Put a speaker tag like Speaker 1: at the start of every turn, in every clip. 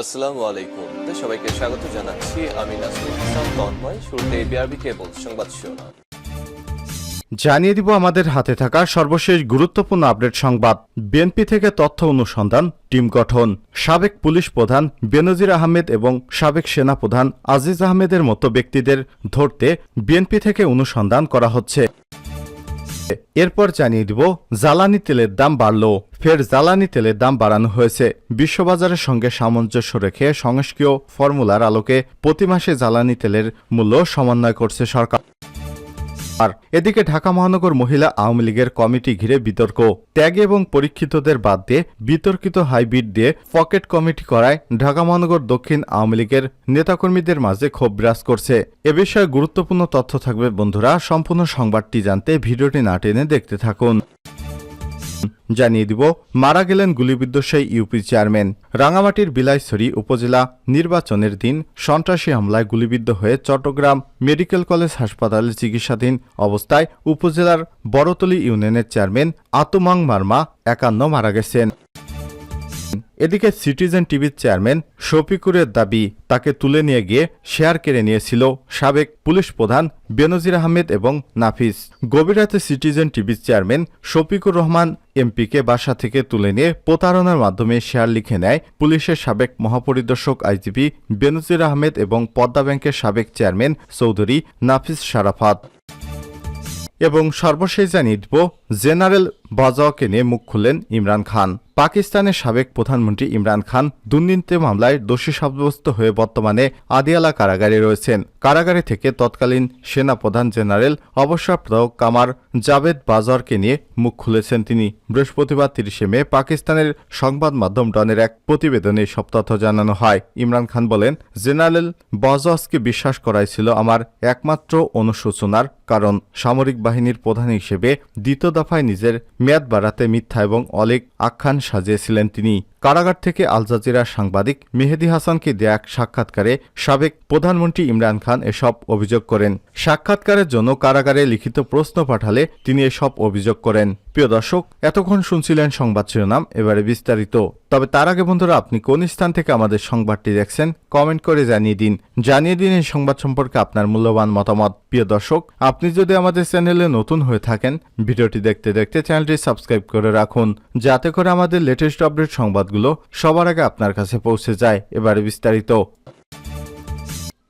Speaker 1: আসসালামু আলাইকুম। সবাইকে স্বাগত জানাচ্ছি। আমি ইসলাম, তন্ময়। শুরুতে বিআরবি কেবল সংবাদ শিরোনাম।
Speaker 2: জানিয়ে দিব আমাদের হাতে থাকা সর্বশেষ গুরুত্বপূর্ণ আপডেট সংবাদ। বিএনপি থেকে তথ্য অনুসন্ধান, টিম গঠন। সাবেক পুলিশ প্রধান বেনজির আহমেদ এবং সাবেক সেনাপ্রধান আজিজ আহমেদের মতো ব্যক্তিদের ধরতে বিএনপি থেকে অনুসন্ধান করা হচ্ছে। এরপর জানিয়ে দিব, জ্বালানি তেলের দাম বাড়ল। ফের জ্বালানি তেলের দাম বাড়ানো হয়েছে। বিশ্ববাজারের সঙ্গে সামঞ্জস্য রেখে সংস্কীয় ফর্মুলার আলোকে প্রতি মাসে জ্বালানি তেলের মূল্য সমন্বয় করছে সরকার। আর এদিকে ঢাকা মহানগর মহিলা আওয়ামী লীগের কমিটি ঘিরে বিতর্ক। ত্যাগ এবং পরীক্ষিতদের বাদ দিয়ে বিতর্কিত হাইব্রিড দিয়ে পকেট কমিটি করায় ঢাকা মহানগর দক্ষিণ আওয়ামী লীগের নেতাকর্মীদের মাঝে ক্ষোভ বিরাজ করছে। এ বিষয়ে গুরুত্বপূর্ণ তথ্য থাকবে বন্ধুরা। সম্পূর্ণ সংবাদটি জানতে ভিডিওটি না টেনে দেখতে থাকুন। জানিয়ে দিব, মারা গেলেন গুলিবিদ্ধ সেই ইউপি চেয়ারম্যান। রাঙামাটির বিলাইছড়ি উপজেলা নির্বাচনের দিন সন্ত্রাসী হামলায় গুলিবিদ্ধ হয়ে চট্টগ্রাম মেডিকেল কলেজ হাসপাতালে চিকিৎসাধীন অবস্থায় উপজেলার বড়তলি ইউনিয়নের চেয়ারম্যান আতুমাং মার্মা একান্ন মারা গেছেন। এদিকে সিটিজেন টিভির চেয়ারম্যান শফিকুরের দাবি, তাকে তুলে নিয়ে গিয়ে শেয়ার কেড়ে নিয়েছিল সাবেক পুলিশ প্রধান বেনজির আহমেদ এবং নাফিস। গভীর রাতে সিটিজেন টিভির চেয়ারম্যান শফিকুর রহমান এমপিকে বাসা থেকে তুলে নিয়ে প্রতারণার মাধ্যমে শেয়ার লিখে নেয় পুলিশের সাবেক মহাপরিদর্শক আইজিপি বেনজির আহমেদ এবং পদ্মা ব্যাংকের সাবেক চেয়ারম্যান চৌধুরী নাফিস শারাফাত এবং সর্বশেষ জানিয়ে দিব, জেনারেল বাজাওয়াকে নিয়ে মুখ খুললেন ইমরান খান। পাকিস্তানের সাবেক প্রধানমন্ত্রী ইমরান খান দুর্নীতি মামলায় দোষী সাব্যস্ত হয়ে বর্তমানে আদিয়ালা কারাগারে রয়েছেন। কারাগারে থেকে তৎকালীন সেনা প্রধান জেনারেল অবসরপ্রাপ্ত কামার জাভেদ বাজারকে নিয়ে মুখ খুলেছেন তিনি। বৃহস্পতিবার তিরিশে মে পাকিস্তানের সংবাদ মাধ্যম ডনের এক প্রতিবেদনে সব তথ্য জানানো হয়। ইমরান খান বলেন, জেনারেল বজওয়াসকে বিশ্বাস করাই ছিল আমার একমাত্র অনুশোচনার কারণ। সামরিক বাহিনীর প্রধান হিসেবে দ্বিতীয় দফায় নিজের মেয়াদ বাড়াতে মিথ্যা এবং অলেক আখ্যান সাজিয়েছিলেন তিনি। কারাগার থেকে আল জাজিরার সাংবাদিক মেহেদি হাসানকে দেয়া এক সাক্ষাৎকারে সাবেক প্রধানমন্ত্রী ইমরান খান এসব অভিযোগ করেন। সাক্ষাৎকারের জন্য কারাগারে লিখিত প্রশ্ন পাঠালে তিনি এসব অভিযোগ করেন। প্রিয় দর্শক, এতক্ষণ শুনছিলেন সংবাদ শিরোনাম, এবারে বিস্তারিত। তবে তার আগে বন্ধুরা, আপনি কোন স্থান থেকে আমাদের সংবাদটি দেখছেন, কমেন্ট করে জানিয়ে দিন। জানিয়ে দিন এই সংবাদ সম্পর্কে আপনার মূল্যবান মতামত। প্রিয় দর্শক, আপনি যদি আমাদের চ্যানেলে নতুন হয়ে থাকেন, ভিডিওটি দেখতে দেখতে চ্যানেলটি সাবস্ক্রাইব করে রাখুন, যাতে করে আমাদের লেটেস্ট আপডেট সংবাদগুলো সবার আগে আপনার কাছে পৌঁছে যায়, এবারে বিস্তারিত।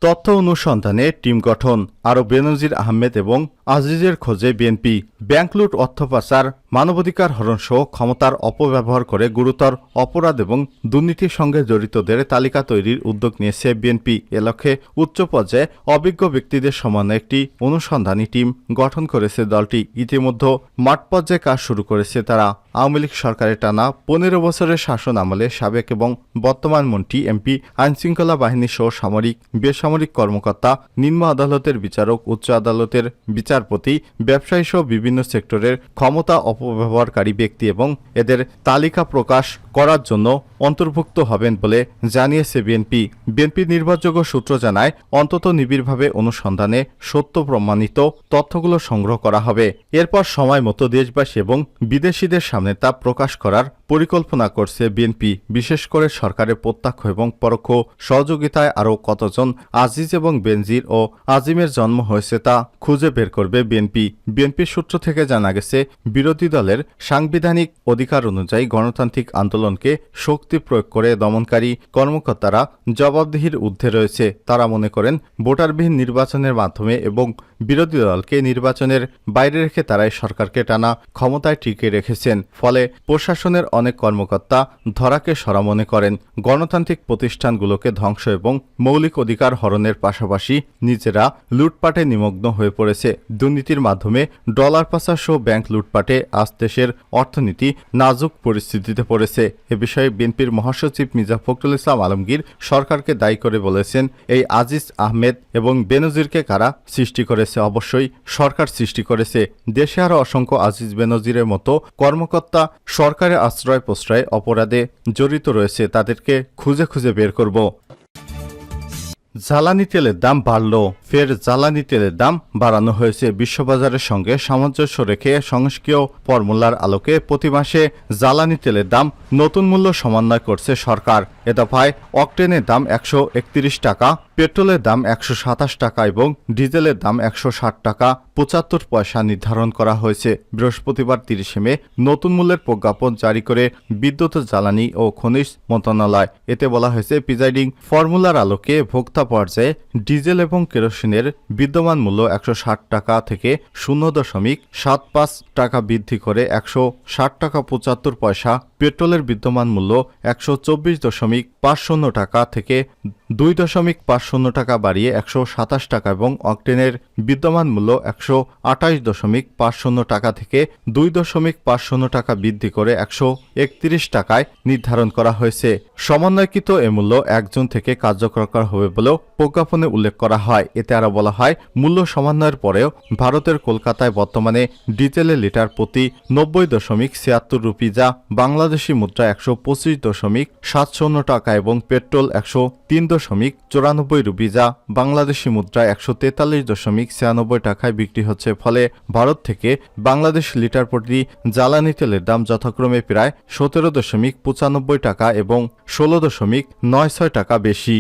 Speaker 2: তথ্য অনুসন্ধানে টিম গঠন, আরও বেনজির আহমেদ এবং আজিজের খোঁজে বিএনপি ব্যাংক লুট অর্থ পাচার মানবাধিকার হরণসহ ক্ষমতার অপব্যবহার করে গুরুতর অপরাধ এবং দুর্নীতির সঙ্গে জড়িতদের তালিকা তৈরির উদ্যোগ নিয়েছে বিএনপি। এ লক্ষ্যে উচ্চ পর্যায়ে অভিজ্ঞ ব্যক্তিদের সমানে একটি অনুসন্ধানী টিম গঠন করেছে দলটি। ইতিমধ্যে মাঠ পর্যায়ে কাজ শুরু করেছে তারা। আওয়ামী লীগ সরকারের টানা পনেরো বছরের শাসন আমলে সাবেক এবং বর্তমান মন্ত্রী, এমপি, আইনশৃঙ্খলা বাহিনী সহ সামরিক, বেসামরিক কর্মকর্তা, নিম্ন আদালতের বিচারক, উচ্চ আদালতের বিচারপতি ব্যবসায়ী সহ বিভিন্ন সেক্টরের ক্ষমতা অপব্যবহারকারী ব্যক্তি এবং এদের তালিকা প্রকাশ করার জন্য অন্তর্ভুক্ত হবেন বলে জানিয়েছে বিএনপি। বিএনপি নির্ভরযোগ্য সূত্র জানায়, অন্তত নিবিড়ভাবে অনুসন্ধানে সত্য প্রমাণিত তথ্যগুলো সংগ্রহ করা হবে। এরপর সময় মতো দেশবাসী এবং বিদেশিদের সামনে তা প্রকাশ করার পরিকল্পনা করছে বিএনপি। বিশেষ করে সরকারের প্রত্যক্ষ এবং পরোক্ষ সহযোগিতায় আরও কতজন আজিজ এবং বেনজির ও আজিমের জন্ম হয়েছে তা খুঁজে বের করবে বিএনপি। বিএনপির সূত্র থেকে জানা গেছে, বিরোধী দলের সাংবিধানিক অধিকার অনুযায়ী গণতান্ত্রিক আন্দোলনকে শক্তি প্রয়োগ করে দমনকারী কর্মকর্তারা জবাবদিহির ঊর্ধ্বে রয়েছে। তারা মনে করেন, ভোটারবিহীন নির্বাচনের মাধ্যমে এবং বিরোধী দলকে নির্বাচনের বাইরে রেখে তারাই সরকারকে টানা ক্ষমতায় টিকে রেখেছেন। ফলে প্রশাসনের অনেক কর্মকর্তা ধরাকে সরা মনে করেন। গণতান্ত্রিক প্রতিষ্ঠানগুলোকে ধ্বংস এবং মৌলিক অধিকার হরণের পাশাপাশি নিজেরা লুটপাটে নিমগ্ন হয়ে পড়েছে। দুর্নীতির মাধ্যমে ডলার পাচার সহ ব্যাংক লুটপাটে আজ দেশের অর্থনীতি নাজুক পরিস্থিতিতে পড়েছে। এ বিষয়ে বিএনপির মহাসচিব মির্জা ফখরুল ইসলাম আলমগীর সরকারকে দায়ী করে বলেছেন, এই আজিজ আহমেদ এবং বেনজিরকে কারা সৃষ্টি করেছে? অবশ্যই সরকার সৃষ্টি করেছে। দেশে আরও অসংখ্য আজিজ বেনজিরের মতো কর্মকর্তা সরকারের আশ্রয় প্রশ্রয় অপরাধে জড়িত রয়েছে। তাদেরকে খুঁজে খুঁজে বের করব। জ্বালানি তেলের দাম বাড়ল। ফের জ্বালানি তেলের দাম বাড়ানো হয়েছে বিশ্ববাজারের সঙ্গে সামঞ্জস্য রেখে সংস্কীয় ফর্মুলার আলোকে। প্রতি মাসে জ্বালানি তেলের দাম নতুন মূল্য সমন্বয় করছে সরকার। এ দফায় অকটেনের দাম একশো একত্রিশ টাকা পেট্রোলের দাম একশো সাতাশ টাকা এবং ডিজেলের দাম একশো ষাট টাকা পঁচাত্তর পয়সা নির্ধারণ করা হয়েছে। বৃহস্পতিবার তিরিশে মে নতুন মূল্যের প্রজ্ঞাপন জারি করে বিদ্যুৎ, জ্বালানি ও খনিজ মন্ত্রণালয়। এতে বলা হয়েছে, প্রিজাইডিং ফর্মুলার আলোকে ভোক্তা পর্যায়ে ডিজেল এবং কেরোসিনের বিদ্যমান মূল্য একশো ষাট টাকা থেকে শূন্য দশমিক সাত পাঁচ টাকা বৃদ্ধি করে একশো ষাট টাকা পঁচাত্তর পয়সা, পেট্রোলের বিদ্যমান মূল্য একশো চব্বিশ দশমিক পাঁচ শূন্য টাকা থেকে দুই দশমিক পাঁচ শূন্য টাকা বাড়িয়ে একশো সাতাশ টাকা এবং অকটেনের বিদ্যমান মূল্য একশো আঠাশ দশমিক পাঁচ শূন্য টাকা থেকে দুই দশমিক পাঁচ শূন্য টাকা বৃদ্ধি করে একশো একত্রিশ টাকায় নির্ধারণ করা হয়েছে। সমন্বয়কৃত এ মূল্য একজন থেকে কার্যকর করা হবে বলেও প্রজ্ঞাপনে উল্লেখ করা হয়। এতে আরও বলা হয়, মূল্য সমন্বয়ের পরেও ভারতের কলকাতায় বর্তমানে ডিজেলের লিটার প্রতি নব্বই দশমিক ছিয়াত্তর রুপি যা বাংলাদেশি মুদ্রা একশো পঁচিশ দশমিক সাত শূন্য টাকা এবং পেট্রোল একশো তিন চুরানব্বই রুপি যা বাংলাদেশি মুদ্রা একশো তেতাল্লিশ দশমিক ছিয়ানব্বই টাকায় বিক্রি হচ্ছে। ফলে ভারত থেকে বাংলাদেশ লিটার প্রতি জ্বালানি তেলের দাম যথাক্রমে প্রায় সতেরো দশমিক পঁচানব্বই টাকা এবং ষোলো দশমিক নয় ছয় টাকা বেশি।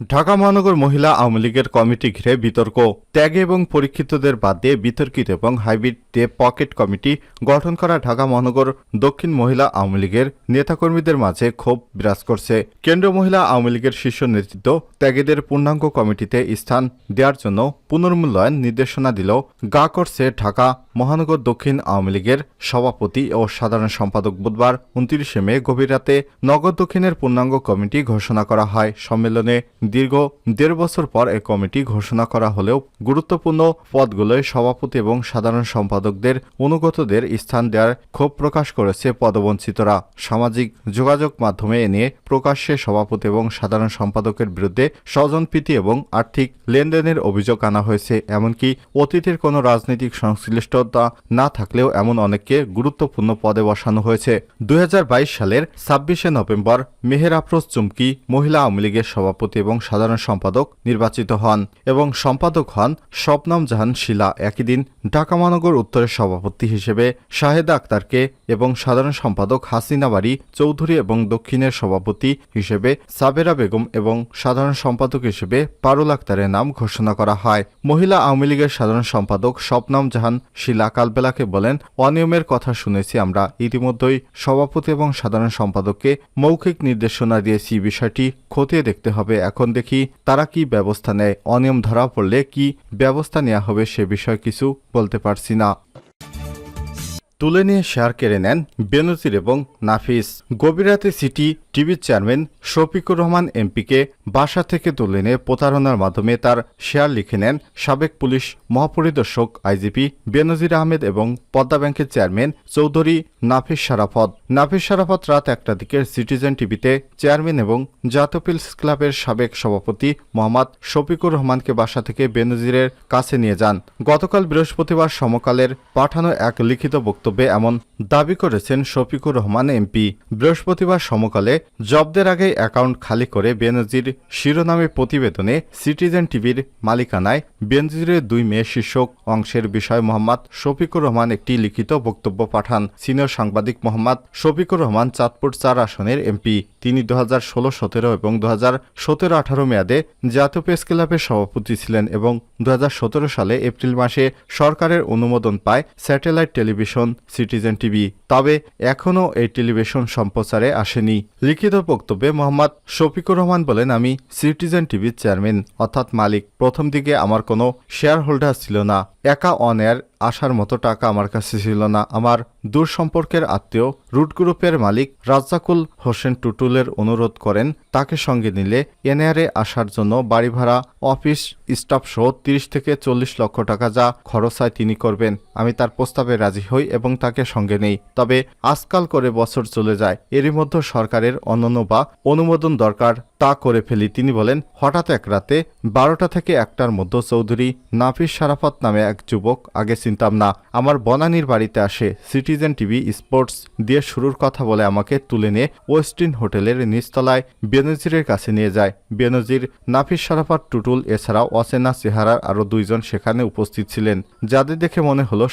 Speaker 2: ঢাকা মহানগর মহিলা আওয়ামী লীগের কমিটি ঘিরে বিতর্ক। ত্যাগে এবং পরীক্ষিতদের বাদ দিয়ে বিতর্কিত এবং হাইব্রিড দিয়ে পকেট কমিটি গঠন করা ঢাকা মহানগর দক্ষিণ মহিলা আওয়ামী লীগের নেতাকর্মীদের মাঝে ক্ষোভ বিরাজ করছে। কেন্দ্রীয় মহিলা আওয়ামী লীগের শীর্ষ নেতৃত্ব ত্যাগীদের পূর্ণাঙ্গ কমিটিতে স্থান দেওয়ার জন্য পুনর্মূল্যায়ন নির্দেশনা দিল গা করছে ঢাকা মহানগর দক্ষিণ আওয়ামী লীগের সভাপতি ও সাধারণ সম্পাদক বুধবার উনত্রিশে মে গভীর রাতে নগর দক্ষিণের পূর্ণাঙ্গ কমিটি ঘোষণা করা হয়। সম্মেলনে দীর্ঘ দেড় বছর পর এ কমিটি ঘোষণা করা হলেও গুরুত্বপূর্ণ পদগুলোয় সভাপতি এবং সাধারণ সম্পাদকদের অনুগতদের স্থান দেওয়ার ক্ষোভ প্রকাশ করেছে পদবঞ্চিতরা। সামাজিক যোগাযোগ মাধ্যমে এ নিয়ে প্রকাশ্যে সভাপতি এবং সাধারণ সম্পাদকের বিরুদ্ধে স্বজনপ্রীতি এবং আর্থিক লেনদেনের অভিযোগ আনা হয়েছে। এমনকি অতীতের কোনো রাজনৈতিক সংশ্লিষ্টতা না থাকলেও এমন অনেককে গুরুত্বপূর্ণ পদে বসানো হয়েছে। দুই হাজার বাইশ সালের ছাব্বিশে নভেম্বর মেহের আফরোজ চুমকি মহিলা আওয়ামী লীগের সভাপতি এবং সাধারণ সম্পাদক নির্বাচিত হন এবং সম্পাদক হন শবনম জাহান শিলা। একই দিন ঢাকা মহানগর উত্তরের সভাপতি হিসেবে শাহেদা আক্তারকে এবং সাধারণ সম্পাদক হাসিনা বাড়ি চৌধুরী এবং দক্ষিণের সভাপতি হিসেবে সাবেরা বেগম এবং সাধারণ সম্পাদক হিসেবে পারুল আক্তারের নাম ঘোষণা করা হয়। মহিলা আওয়ামী লীগের সাধারণ সম্পাদক শবনম জাহান শিলা কালবেলাকে বলেন, অনিয়মের কথা শুনেছি আমরা। ইতিমধ্যেই সভাপতি এবং সাধারণ সম্পাদককে মৌখিক নির্দেশনা দিয়েছি বিষয়টি খতিয়ে দেখতে হবে। এখন দেখি তারা কি ব্যবস্থা নেয়। অনিয়ম ধরা পড়লে কি ব্যবস্থা নেওয়া হবে সে বিষয়ে কিছু বলতে পারছি না। তুলে নিয়ে শেয়ার কেড়ে নেন বেনজির এবং নাফিস। গভীর রাতে সিটি টিভির চেয়ারম্যান শফিকুর রহমান এমপিকে বাসা থেকে তুলে নিয়ে প্রতারণার মাধ্যমে তার শেয়ার লিখে নেন সাবেক পুলিশ মহাপরিদর্শক আইজিপি বেনজির আহমেদ এবং পদ্মা ব্যাংকের চেয়ারম্যান চৌধুরী নাফিস সারাফত নাফিস সারাফত রাত একটা দিকে সিটিজেন টিভিতে চেয়ারম্যান এবং জাতপিলস ক্লাবের সাবেক সভাপতি মোহাম্মদ শফিকুর রহমানকে বাসা থেকে বেনজিরের কাছে নিয়ে যান। গতকাল বৃহস্পতিবার সমকালের পাঠানো এক লিখিত বক্তব্যে এমন দাবি করেছেন শফিকুর রহমান এমপি। বৃহস্পতিবার সমকালে জব্দের আগে অ্যাকাউন্ট খালি করে বেনজির শিরোনামে প্রতিবেদনে সিটিজেন টিভির মালিকানায় বেনজিরের দুই মেয়ে শীর্ষক অংশের বিষয় মোহাম্মদ শফিকুর রহমান একটি লিখিত বক্তব্য পাঠান। সিনিয়র সাংবাদিক মোহাম্মদ শফিকুর রহমান চাঁদপুর চার আসনের এমপি। তিনি দু হাজার ষোলো, সতেরো এবং দু হাজার সতেরো আঠারো মেয়াদে জাতীয় প্রেস ক্লাবের সভাপতি ছিলেন এবং দু সালে এপ্রিল মাসে সরকারের অনুমোদন পায় স্যাটেলাইট টেলিভিশন সিটিজেন টিভি। তবে এখনও এই টেলিভিশন সম্প্রচারে আসেনি। লিখিত বক্তব্যে মোহাম্মদ শফিকুর রহমান বলেন, আমি সিটিজেন টিভির চেয়ারম্যান, অর্থাৎ মালিক। প্রথম দিকে আমার কোনো শেয়ার হোল্ডার ছিল না। একা অন এয়ার আসার মতো টাকা আমার কাছে ছিল না। আমার দূর সম্পর্কের আত্মীয় রুট গ্রুপের মালিক রাজ্জাকুল হোসেন টুটুলের অনুরোধ করেন, তাকে সঙ্গে নিলে এনএআরে আসার জন্য বাড়ি ভাড়া অফিস স্টাফ সহ তিরিশ থেকে চল্লিশ লক্ষ টাকা যা খরচ হয় তিনি করবেন। আমি তার প্রস্তাবে রাজি হই এবং তাকে সঙ্গে নেই। তবে আজকাল করে বছর চলে যায়, এরই মধ্যে সরকারের অনন্য বা অনুমোদন দরকার, তা করে ফেলি, তিনি বলেন, হঠাৎ এক রাতে বারোটা থেকে একটার মধ্যে চৌধুরী নাফিস সারাফত নামে এক যুবক আগে চিনতাম, না, আমার বনানীর বাড়িতে আসে সিটিজেন টিভি, স্পোর্টস দিয়ে শুরুর কথা বলে আমাকে তুলে নিয়ে ওয়েস্টিন হোটেলের নিচতলায় বেনজিরের কাছে নিয়ে যায়। বেনজির নাফিস সারাফত টুটুল এছাড়াও অচেনা চেহারার আরও দুইজন সেখানে উপস্থিত ছিলেন, যাদের দেখে মনে হলো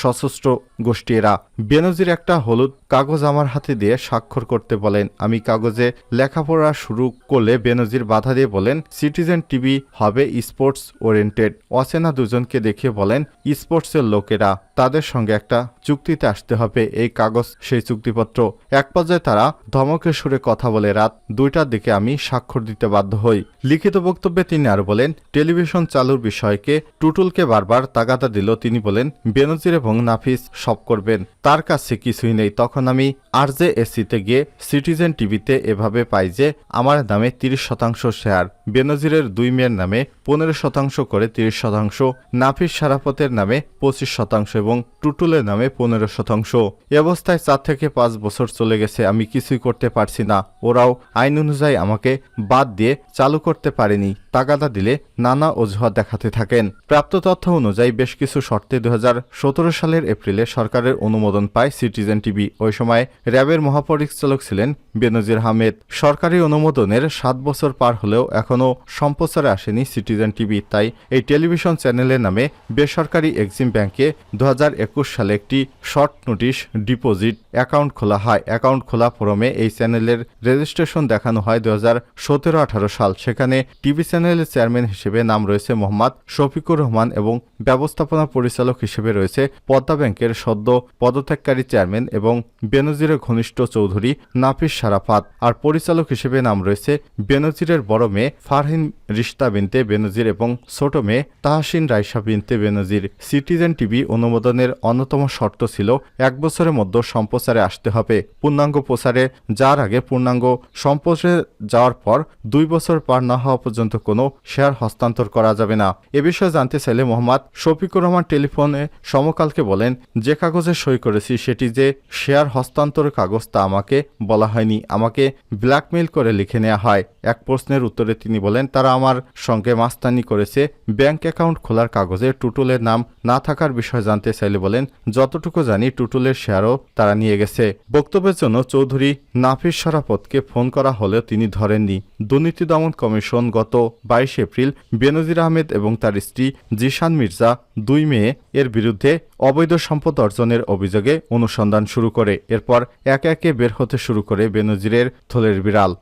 Speaker 2: সশস্ত্র গোষ্ঠী এরা বেনজির একটা হলুদ কাগজ আমার হাতে দিয়ে স্বাক্ষর করতে বলেন। আমি কাগজে লেখাপড়া শুরু করলে বেনজির বাধা দিয়ে বলেন, সিটিজেন টিভি হবে স্পোর্টস ওরিয়েন্টেড। অচেনা দুজনকে দেখিয়ে বলেন স্পোর্টসের লোকেরা তাদের সঙ্গে একটা চুক্তিতে আসতে হবে। এই কাগজ, সেই চুক্তিপত্র। এক পর্যায়ে তারা ধমকের সুরে কথা বলে, রাত দুইটার দিকে আমি স্বাক্ষর দিতে বাধ্য হই। লিখিত বক্তব্যে তিনি আরও বলেন, টেলিভিশন চালুর বিষয়কে টুটুলকে বারবার তাগাদা দিল। তিনি বলেন, বেনজির এবং নাফিস সব করবেন, তার কাছে কিছুই নেই। তখন আমি আর জে এসিতে গিয়ে সিটিজেন টিভিতে এভাবে পাই যে, আমার নামে তিরিশ শতাংশ শেয়ার, বেনজিরের দুই মেয়ের নামে পনেরো শতাংশ করে তিরিশ শতাংশ, নাফিস সারাপতের নামে পঁচিশ শতাংশ এবং টুটুলের নামে পনেরো শতাংশ। এ অবস্থায় চার থেকে পাঁচ বছর চলে গেছে, আমি কিছুই করতে পারছি না। ওরাও আইন অনুযায়ী আমাকে বাদ দিয়ে চালু করতে পারেনি। তাগাদা দিলে নানা অজুহাত দেখাতে থাকেন। প্রাপ্ত তথ্য অনুযায়ী বেশ কিছু শর্তে দু হাজার সতেরো সালের এপ্রিলে সরকারের অনুমোদন পায় সিটিজেন টিভি। ওই সময় র্যাবের মহাপরিচালক ছিলেন বেনজির আহমেদ। সরকারি অনুমোদনের সাত বছর পার হলেও এখনও সম্প্রচারে আসেনি সিটিজেন টিভি, তাই এই টেলিভিশন চ্যানেলের নামে বেসরকারি এক্সিম ব্যাংকে দু হাজার একুশ সালে একটি শর্ট নোটিশ ডিপোজিট অ্যাকাউন্ট খোলা হয়। অ্যাকাউন্ট খোলা ফরমে এই চ্যানেলের রেজিস্ট্রেশন দেখানো হয় দু হাজার সতেরো আঠারো সাল। সেখানে টিভি চ্যানেলের চেয়ারম্যান হিসেবে নাম রয়েছে মোহাম্মদ শফিকুর রহমান এবং ব্যবস্থাপনা পরিচালক হিসেবে রয়েছে পদ্মা ব্যাংকের সদ্য পদত্যাগকারী চেয়ারম্যান এবং বেনজিরের ঘনিষ্ঠ চৌধুরী নাফিস সারাফাত। আর পরিচালক হিসেবে নাম রয়েছে বেনজিরের বড় মেয়ে ফারহিন রিস্তা বিনতে বেনজির এবং ছোট মেয়ে তাহসিন রাইসা বিনতে বেনজির। সিটিজেন টিভি অনুমোদনের অন্যতম শর্ত ছিল এক বছরের মধ্যে সম্প্রচারে আসতে হবে। পূর্ণাঙ্গ প্রচারে যাওয়ার আগে পূর্ণাঙ্গ সম্প্রচারে যাওয়ার পর দুই বছর পার না হওয়া পর্যন্ত কোনো শেয়ার হস্তান্তর করা যাবে না। এ বিষয়ে জানতে চাইলে মোহাম্মদ শফিকুর রহমান টেলিফোনে সমকালকে বলেন, যে কাগজে সই করেছি সেটি যে শেয়ার হস্তান্তর কাগজ তা আমাকে বলা হয়নি। আমাকে ব্ল্যাকমেইল করে লিখে নেওয়া হয়। এক প্রশ্নের উত্তরে তিনি বলেন, তারা আমার সঙ্গে মাস্তানি করেছে। ব্যাংক অ্যাকাউন্ট খোলার কাগজে টুটুলের নাম না থাকার বিষয়ে জানতে চাইলে বলেন, যতটুকু জানি টুটুলের শেয়ারও তারা নিয়ে গেছে। বক্তব্যের জন্য চৌধুরী নাফিস সরাফতকে ফোন করা হলেও তিনি ধরেননি। দুর্নীতি দমন কমিশন গত বাইশ এপ্রিল বেনজির আহমেদ এবং তার স্ত্রী জিশান মির্জা দুই মেয়ে এর বিরুদ্ধে অবৈধ সম্পদ অর্জনের অভিযোগে অনুসন্ধান শুরু করে। এরপর একে একে বের হতে শুরু করে বেনজিরের থলের বিড়াল।